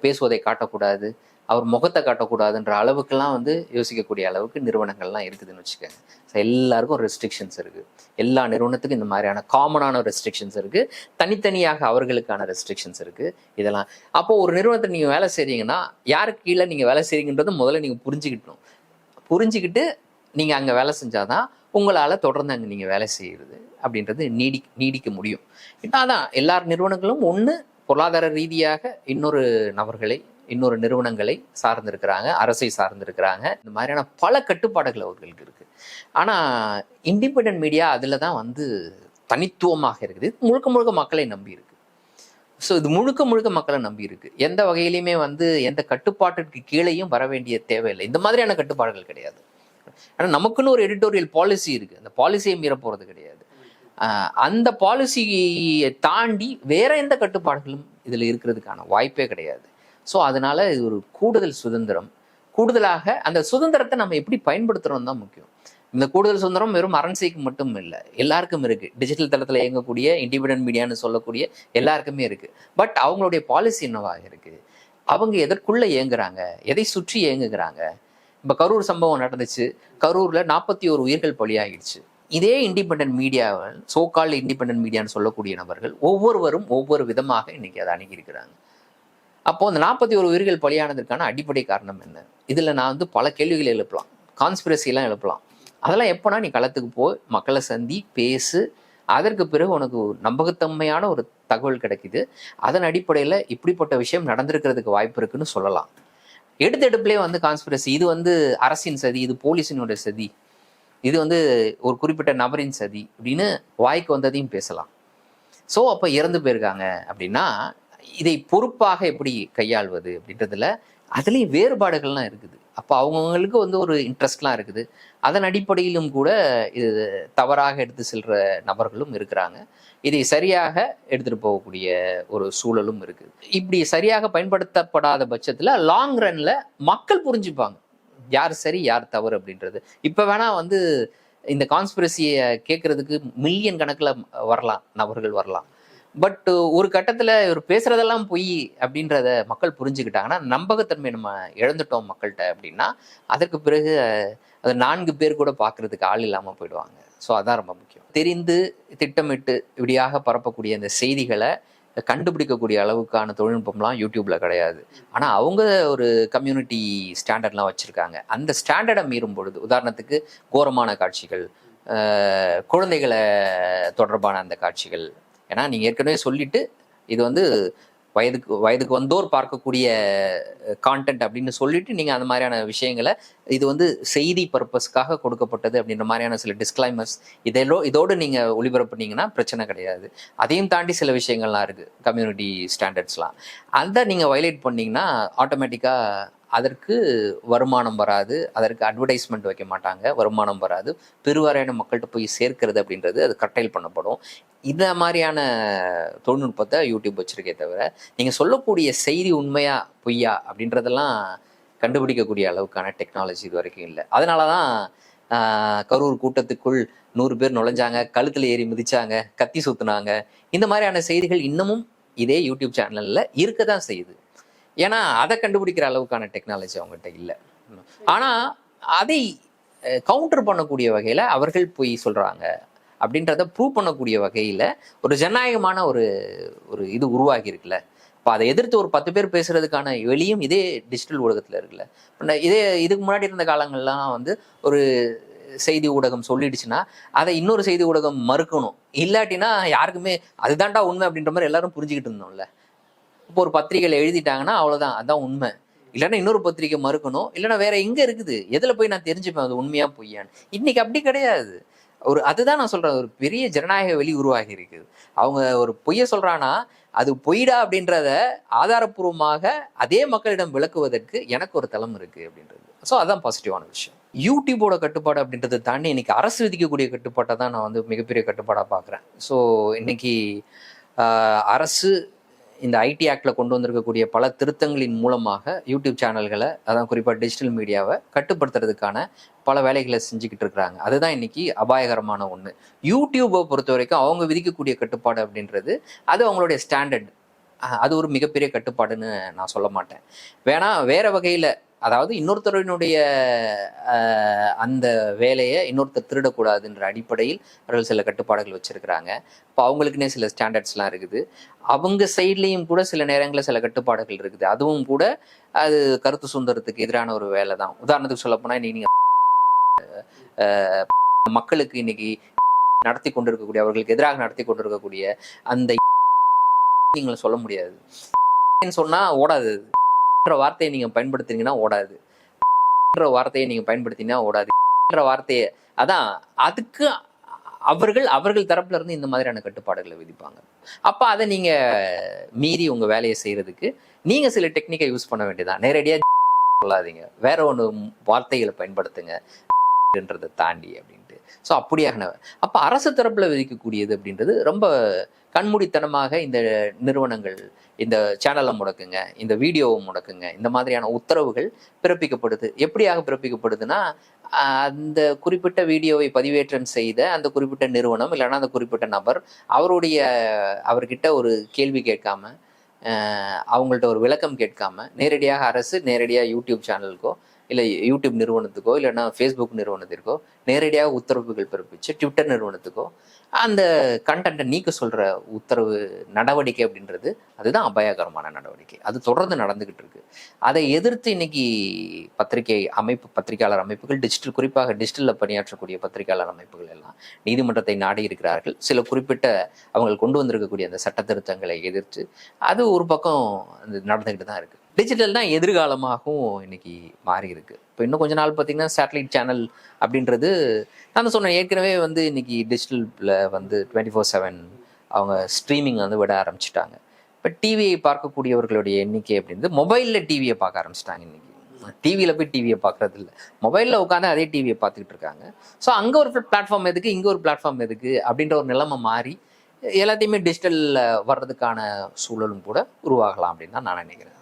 பேசுவதை காட்டக்கூடாது அவர் முகத்தை காட்டக்கூடாதுன்ற அளவுக்குலாம் வந்து யோசிக்கக்கூடிய அளவுக்கு நிறுவனங்கள்லாம் இருக்குதுன்னு வச்சுக்கோங்க. ஸோ எல்லாருக்கும் ரெஸ்ட்ரிக்ஷன்ஸ் இருக்குது எல்லா நிறுவனத்துக்கும் இந்த மாதிரியான காமனான ரெஸ்ட்ரிக்ஷன்ஸ் இருக்குது தனித்தனியாக அவர்களுக்கான ரெஸ்ட்ரிக்ஷன்ஸ் இருக்குது இதெல்லாம். அப்போது ஒரு நிறுவனத்தை நீங்கள் வேலை செய்கிறீங்கன்னா யாருக்கு கீழே நீங்கள் வேலை செய்கிறீங்கன்றது முதல்ல நீங்கள் புரிஞ்சுக்கிட்டணும். புரிஞ்சுக்கிட்டு நீங்கள் அங்கே வேலை செஞ்சாதான் உங்களால் தொடர்ந்து அங்கே நீங்கள் வேலை செய்யறது அப்படின்றது நீடி நீடிக்க முடியும். அதான். எல்லா நிறுவனங்களும் ஒன்று பொருளாதார ரீதியாக இன்னொரு நபர்களை இன்னொரு நிறுவனங்களை சார்ந்திருக்கிறாங்க அரசை சார்ந்திருக்கிறாங்க. இந்த மாதிரியான பல கட்டுப்பாடுகள் அவர்களுக்கு இருக்குது ஆனால் இண்டிபெண்ட் மீடியா அதில் தான் வந்து தனித்துவமாக இருக்குது. இது முழுக்க முழுக்க மக்களை நம்பி இருக்குது ஸோ இது முழுக்க முழுக்க மக்களை நம்பி இருக்கு. எந்த வகையிலையுமே வந்து எந்த கட்டுப்பாட்டிற்கு கீழேயும் வர வேண்டிய தேவையில்லை. இந்த மாதிரியான கட்டுப்பாடுகள் கிடையாது. ஆனால் நமக்குன்னு ஒரு எடிட்டோரியல் பாலிசி இருக்கு. அந்த பாலிசியை மீற போறது கிடையாது. அந்த பாலிசியை தாண்டி வேற எந்த கட்டுப்பாடுகளும் இதில் இருக்கிறதுக்கான வாய்ப்பே கிடையாது. ஸோ அதனால இது ஒரு கூடுதல் சுதந்திரம். கூடுதலாக அந்த சுதந்திரத்தை நம்ம எப்படி பயன்படுத்துகிறோம் தான் முக்கியம். இந்த கூடுதல் சுதந்திரம் வெறும் அரண்சைக்கு மட்டும் இல்லை எல்லாருக்கும் இருக்குது டிஜிட்டல் தளத்தில் இயங்கக்கூடிய இண்டிபெண்டன்ட் மீடியான்னு சொல்லக்கூடிய எல்லாருக்குமே இருக்குது பட் அவங்களுடைய பாலிசி என்னவாக இருக்கு? அவங்க எதற்குள்ளே இயங்குறாங்க? எதை சுற்றி இயங்குகிறாங்க? இப்போ கரூர் சம்பவம் நடந்துச்சு. கரூரில் நாற்பத்தி ஒரு உயிர்கள் பலியாகிடுச்சு. இதே இண்டிபெண்டன்ட் மீடியாவில் சோகால் இண்டிபெண்டன்ட் மீடியான்னு சொல்லக்கூடிய நபர்கள் ஒவ்வொருவரும் ஒவ்வொரு விதமாக இன்னைக்கு அதை அணுகியிருக்கிறாங்க. அப்போ அந்த நாற்பத்தி ஒரு உயிர்கள் பலியானதற்கான அடிப்படை காரணம் என்ன? இதில் நான் வந்து பல கேள்விகள் எழுப்பலாம். கான்ஸ்பிரசிலாம் எழுப்பலாம். அதெல்லாம் எப்போனா நீ களத்துக்கு போய் மக்களை சந்தி பேசு. அதற்கு பிறகு உனக்கு நம்பகத்தன்மையான ஒரு தகவல் கிடைக்குது. அதன் அடிப்படையில் இப்படிப்பட்ட விஷயம் நடந்திருக்கிறதுக்கு வாய்ப்பு இருக்குன்னு சொல்லலாம். எடுத்தெடுப்புலேயே வந்து கான்ஸ்பிரசி இது வந்து அரசின் சதி இது போலீஸினுடைய சதி. இது வந்து ஒரு குறிப்பிட்ட நபரின் சதி. அப்படின்னு வாய்க்கு வந்ததையும் பேசலாம். ஸோ அப்போ இறந்து போயிருக்காங்க. அப்படின்னா இதை பொறுப்பாக எப்படி கையாள்வது அப்படின்றதுல அதுலேயும் வேறுபாடுகள்லாம் இருக்குது. அப்போ அவங்கவுங்களுக்கு வந்து ஒரு இன்ட்ரெஸ்ட்லாம் இருக்குது. அதன் அடிப்படையிலும் கூட இது தவறாக எடுத்து செல்ற நபர்களும் இருக்கிறாங்க. இதை சரியாக எடுத்துட்டு போகக்கூடிய ஒரு சூழலும் இருக்குது இப்படி சரியாக பயன்படுத்தப்படாத பட்சத்தில் லாங் ரன்ல மக்கள் புரிஞ்சுப்பாங்க. யார் சரி யார் தவறு அப்படின்றது. இப்போ வேணா வந்து இந்த கான்ஸ்பிரசியை கேட்கறதுக்கு மில்லியன் கணக்கில் வரலாம் நபர்கள் வரலாம். பட் ஒரு கட்டத்தில் இவர் பேசுகிறதெல்லாம் பொய் அப்படின்றத மக்கள் புரிஞ்சுக்கிட்டாங்கன்னா நம்பகத்தன்மை நம்ம இழந்துட்டோம் மக்கள்கிட்ட அப்படின்னா அதற்கு பிறகு அது நான்கு பேர் கூட பார்க்கறதுக்கு ஆள் இல்லாமல் போயிடுவாங்க. ஸோ அதான் ரொம்ப முக்கியம். தெரிந்து திட்டமிட்டு இப்படியாக பரப்பக்கூடிய அந்த செய்திகளை கண்டுபிடிக்கக்கூடிய அளவுக்கான தொழில்நுட்பம்லாம் யூடியூப்ல கிடையாது. ஆனால் அவங்க ஒரு கம்யூனிட்டி ஸ்டாண்டர்ட்லாம் வச்சுருக்காங்க. அந்த ஸ்டாண்டர்டை மீறும் பொழுது உதாரணத்துக்கு கோரமான காட்சிகள் குழந்தைகளை தொடர்பான அந்த காட்சிகள் ஏன்னா நீங்கள் ஏற்கனவே சொல்லிட்டு இது வந்து வயதுக்கு வயதுக்கு வந்தோர் பார்க்கக்கூடிய கான்டென்ட் அப்படின்னு சொல்லிட்டு நீங்கள் அந்த மாதிரியான விஷயங்களை இது வந்து செய்தி பர்பஸ்க்காக கொடுக்கப்பட்டது அப்படின்ற மாதிரியான சில டிஸ்க்ளைமர்ஸ் இதெல்லோ இதோடு நீங்கள் ஒளிபரப்புனீங்கன்னா பிரச்சனை கிடையாது. அதையும் தாண்டி சில விஷயங்கள்லாம் இருக்குது கம்யூனிட்டி ஸ்டாண்டர்ட்ஸ்லாம் அந்த நீங்கள் வயலேட் பண்ணீங்கன்னா ஆட்டோமேட்டிக்காக அதற்கு வருமானம் வராது அதற்கு அட்வர்டைஸ்மெண்ட் வைக்க மாட்டாங்க வருமானம் வராது. பெருவாரியான மக்கள்கிட்ட போய் சேர்க்கிறது அப்படின்றது அது கட்டைல் பண்ணப்படும். இந்த மாதிரியான தொழில்நுட்பத்தை யூடியூப் வச்சுருக்கே தவிர நீங்கள் சொல்லக்கூடிய செய்தி உண்மையா பொய்யா அப்படின்றதெல்லாம் கண்டுபிடிக்கக்கூடிய அளவுக்கான டெக்னாலஜி இது வரைக்கும் இல்லை. அதனால தான் கரூர் கூட்டத்துக்குள் நூறு பேர் நுழைஞ்சாங்க கழுத்தில் ஏறி மிதிச்சாங்க கத்தி சுத்துனாங்க. இந்த மாதிரியான செய்திகள் இன்னமும் இதே யூடியூப் சேனலில் இருக்க தான் செய்யுது. ஏன்னா அதை கண்டுபிடிக்கிற அளவுக்கான டெக்னாலஜி அவங்ககிட்ட இல்லை. ஆனால் அதை கவுண்டர் பண்ணக்கூடிய வகையில் அவர்கள் போய் சொல்கிறாங்க அப்படின்றத ப்ரூவ் பண்ணக்கூடிய வகையில் ஒரு ஜனநாயகமான ஒரு ஒரு இது உருவாகி இருக்குல்ல. இப்போ அதை எதிர்த்து ஒரு பத்து பேர் பேசுறதுக்கான வெளியும் இதே டிஜிட்டல் ஊடகத்தில் இருக்குல்ல. இதே இதுக்கு முன்னாடி இருந்த காலங்கள்லாம் வந்து ஒரு செய்தி ஊடகம் சொல்லிடுச்சுன்னா அதை இன்னொரு செய்தி ஊடகம் மறுக்கணும். இல்லாட்டினா யாருக்குமே அதுதான்டா உண்மை அப்படின்ற மாதிரி எல்லாரும் புரிஞ்சுக்கிட்டு இருந்தோம்ல. இப்போ ஒரு பத்திரிகையில் எழுதிட்டாங்கன்னா அவ்வளோதான் அதான் உண்மை. இல்லைன்னா இன்னொரு பத்திரிக்கை மறுக்கணும் இல்லைன்னா வேற எங்கே இருக்குது? எதில் போய் நான் தெரிஞ்சுப்பேன் அது உண்மையாக பொய்யான்னு? இன்னைக்கு அப்படி கிடையாது. ஒரு அதுதான் நான் சொல்கிறேன் ஒரு பெரிய ஜனநாயக வெளி உருவாகி இருக்குது. அவங்க ஒரு பொய்ய சொல்கிறான்னா அது பொய்டா அப்படின்றத ஆதாரப்பூர்வமாக அதே மக்களிடம் விளக்குவதற்கு எனக்கு ஒரு தளம் இருக்குது அப்படின்றது. ஸோ அதான் பாசிட்டிவான விஷயம். யூடியூபோட கட்டுப்பாடு அப்படின்றத தாண்டி இன்னைக்கு அரசு விதிக்கக்கூடிய கட்டுப்பாட்டை தான் நான் வந்து மிகப்பெரிய கட்டுப்பாடாக பார்க்குறேன். ஸோ இன்னைக்கு அரசு இந்த ஐடி ஆக்டில் கொண்டு வந்திருக்கக்கூடிய பல திருத்தங்களின் மூலமாக யூடியூப் சேனல்களை அதான் குறிப்பாக டிஜிட்டல் மீடியாவை கட்டுப்படுத்துறதுக்கான பல வேலைகளை செஞ்சுக்கிட்டு இருக்கிறாங்க. அதுதான் இன்னைக்கு அபாயகரமான ஒன்று யூடியூப்பை பொறுத்த வரைக்கும் அவங்க விதிக்கக்கூடிய கட்டுப்பாடு அப்படின்றது அது அவங்களுடைய ஸ்டாண்டர்ட் அது ஒரு மிகப்பெரிய கட்டுப்பாடுன்னு நான் சொல்ல மாட்டேன். வேணா வேற வகையில் அதாவது இன்னொருத்தரினுடைய அந்த வேலையை இன்னொருத்தர் திருடக்கூடாதுன்ற அடிப்படையில் அவர்கள் சில கட்டுப்பாடுகள் வச்சுருக்கிறாங்க. இப்போ அவங்களுக்குன்னே சில ஸ்டாண்டர்ட்ஸ்லாம் இருக்குது. அவங்க சைட்லேயும் கூட சில நேரங்களில் சில கட்டுப்பாடுகள் இருக்குது. அதுவும் கூட அது கருத்து சுதந்திரத்துக்கு எதிரான ஒரு வேலை தான். உதாரணத்துக்கு சொல்லப்போனால் இன்னைக்கு நீங்கள் மக்களுக்கு இன்னைக்கு நடத்தி கொண்டிருக்கக்கூடிய அவர்களுக்கு எதிராக நடத்தி கொண்டிருக்கக்கூடிய அந்த நீங்க சொல்ல முடியாது. சொன்னால் ஓடாது அது. வார்த்தையை நீங்க பயன்படுத்துனீங்கன்னா ஓடாது. வார்த்தையை நீங்க பயன்படுத்தினா ஓடாது. வார்த்தையை அதான் அதுக்கு அவர்கள் அவர்கள் தரப்புல இருந்து இந்த மாதிரியான கட்டுப்பாடுகளை விதிப்பாங்க. அப்போ அதை நீங்க மீறி உங்க வேலையை செய்யறதுக்கு நீங்க சில டெக்னிக்கை யூஸ் பண்ண வேண்டியதான் நேரடியாக சொல்லாதீங்க. வேற ஒன்று வார்த்தைகளை பயன்படுத்துங்கன்றதை தாண்டி அப்படின்னு. ஸோ அப்படியாக அப்போ அரசு தரப்பில் விதிக்கக்கூடியது அப்படின்றது ரொம்ப கண்மூடித்தனமாக இந்த நிறுவனங்கள் இந்த சேனலை முடக்குங்க இந்த வீடியோவை முடக்குங்க இந்த மாதிரியான உத்தரவுகள் பிறப்பிக்கப்படுது. எப்படியாக பிறப்பிக்கப்படுதுன்னா அந்த குறிப்பிட்ட வீடியோவை பதிவேற்றம் செய்த அந்த குறிப்பிட்ட நிறுவனம் இல்லைன்னா அந்த குறிப்பிட்ட நபர் அவருடைய அவர்கிட்ட ஒரு கேள்வி கேட்காம அவங்கள்ட்ட ஒரு விளக்கம் கேட்காம நேரடியாக அரசு நேரடியாக யூடியூப் சேனலுக்கோ இல்லை யூடியூப் நிறுவனத்துக்கோ இல்லைன்னா ஃபேஸ்புக் நிறுவனத்திற்கோ நேரடியாக உத்தரவுகள் பிறப்பிச்சு ட்விட்டர் நிறுவனத்துக்கோ அந்த கண்டென்ட்டை நீக்க சொல்கிற உத்தரவு நடவடிக்கை அப்படின்றது அதுதான் அபாயகரமான நடவடிக்கை. அது தொடர்ந்து நடந்துக்கிட்டு இருக்கு. அதை எதிர்த்து இன்னைக்கு பத்திரிகை அமைப்பு பத்திரிகையாளர் அமைப்புகள் டிஜிட்டல் குறிப்பாக டிஜிட்டலில் பணியாற்றக்கூடிய பத்திரிகையாளர் அமைப்புகள் எல்லாம் நீதிமன்றத்தை நாடி இருக்கிறார்கள். சில குறிப்பிட்ட அவங்க கொண்டு வந்திருக்கக்கூடிய அந்த சட்ட திருத்தங்களை எதிர்த்து அது ஒரு பக்கம் நடந்துக்கிட்டு தான் இருக்கு. டிஜிட்டல் தான் எதிர்காலமாகவும் இன்னைக்கு மாறி இருக்கு இப்போ இன்னும் கொஞ்ச நாள் பார்த்தீங்கன்னா சேட்டலைட் சேனல் அப்படின்றது நான் சொன்னேன் ஏற்கனவே வந்து இன்னைக்கு டிஜிட்டலில் வந்து டுவெண்ட்டி ஃபோர் செவன் அவங்க ஸ்ட்ரீமிங் வந்து விட ஆரம்பிச்சிட்டாங்க. இப்போ டிவியை பார்க்கக்கூடியவர்களுடைய எண்ணிக்கை அப்படின்றது மொபைலில் டிவியை பார்க்க ஆரம்பிச்சிட்டாங்க இன்னைக்கு. டிவியில் போய் டிவியை பார்க்கறது இல்லை. மொபைலில் உட்காந்து அதே டிவியை பார்த்துக்கிட்டு இருக்காங்க. ஸோ அங்கே ஒரு பிளாட்ஃபார்ம் எதுக்கு இங்கே ஒரு பிளாட்ஃபார்ம் எதுக்கு அப்படின்ற ஒரு நிலைமை மாறி எல்லாத்தையுமே டிஜிட்டலில் வர்றதுக்கான சூழலும் கூட உருவாகலாம் அப்படின்னு தான் நான் நினைக்கிறேன்.